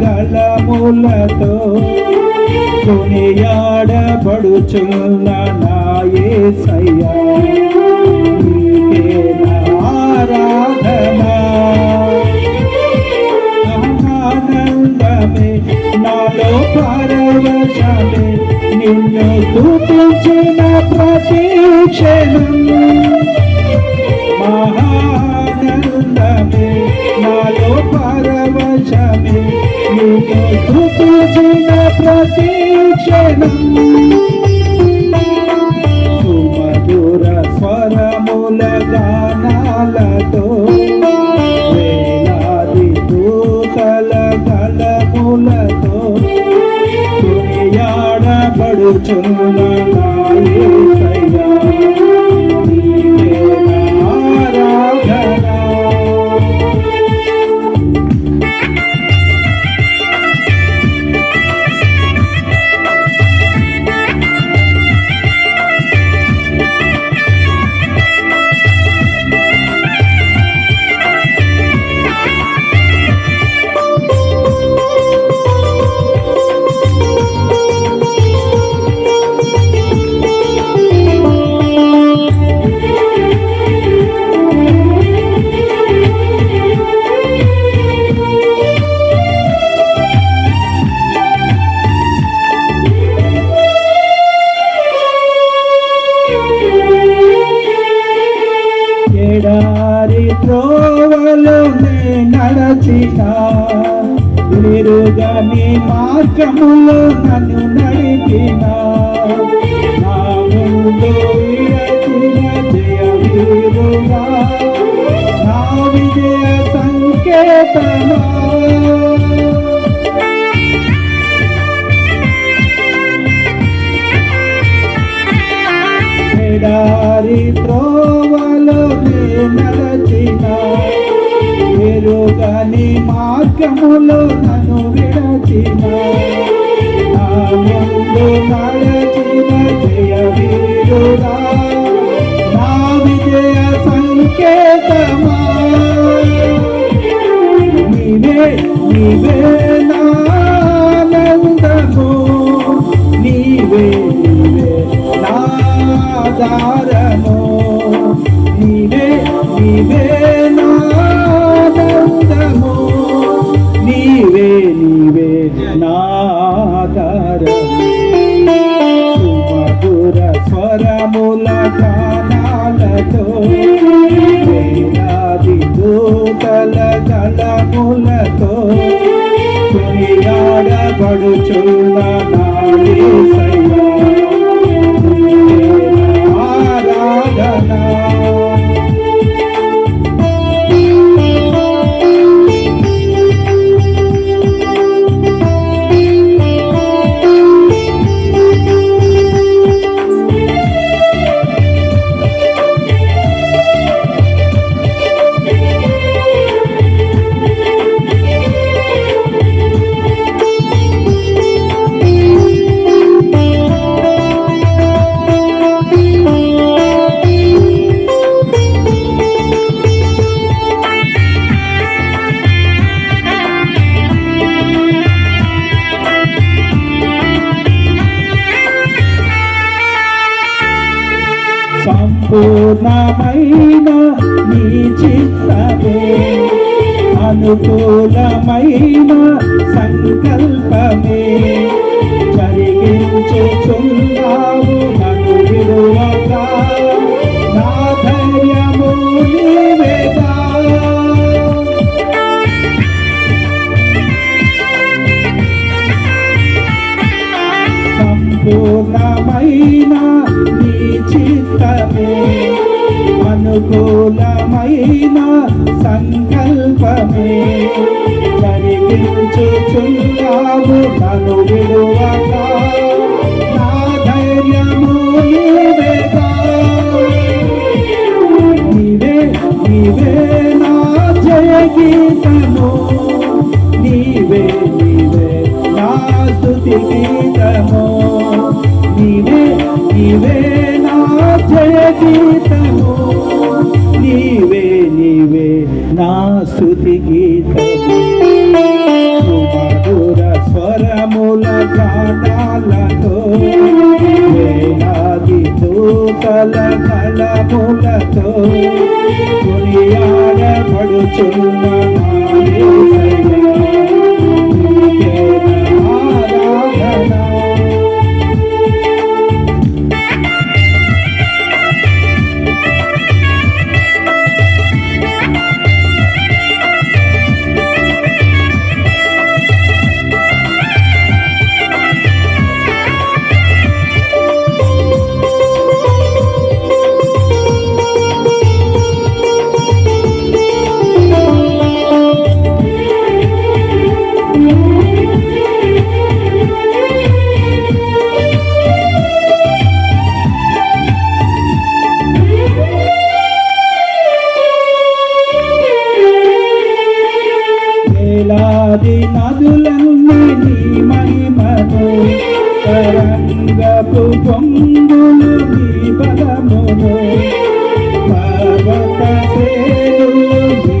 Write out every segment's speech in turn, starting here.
గళములతో కొనియాడబడుచున్న నాయే సయ్యా పరవశమే నిన్ను స్తుతించిన ప్రతి క్షణం. మహానందమే నాలో పరవశమే నిన్ను స్తుతించిన ప్రతి క్షణం. కొనియాడబడుచున్న ఎరుగని మార్గములో నన్ను నడిపిన. నా ముందు విరచిన నా విజయ సంకేతమా. త్రోవలో ఎరుగని మార్గములో దూతల గళములతో కొనియాడబడుచున్న నాడి సంపూర్ణమైన నీ చిత్తమే. అనుకూలమైన సంకల్పమే. జరిగించుచున్నావు నన్ను విడువక నాథ అనుకూలమైన సంకల్పమే. జరిగించుచున్నావు నన్ను విడువక గానాలతో వేలాది దూతల కలములతో కొనియాడబడుచున్న నది నదులన్నీ నీ మహిమను తరంగపు పొంగులు నీ బలమును పర్వత శ్రేణులు నీ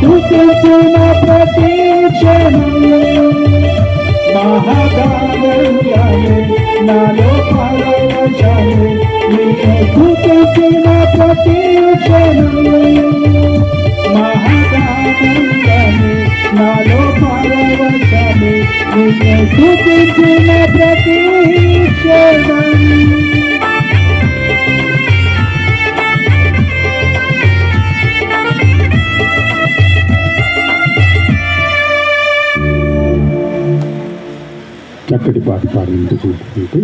నిన్ను స్తుతించిన ప్రతి క్షణం మహదానందమే నాలో పరవశమే నిన్ను స్తుతించిన ప్రతి క్షణం మహదానందమే నాలో పరవశమే నిన్ను స్తుతించిన ప్రతి చక్కటి పాడి పాడాలంటే చూసుకుంటూ.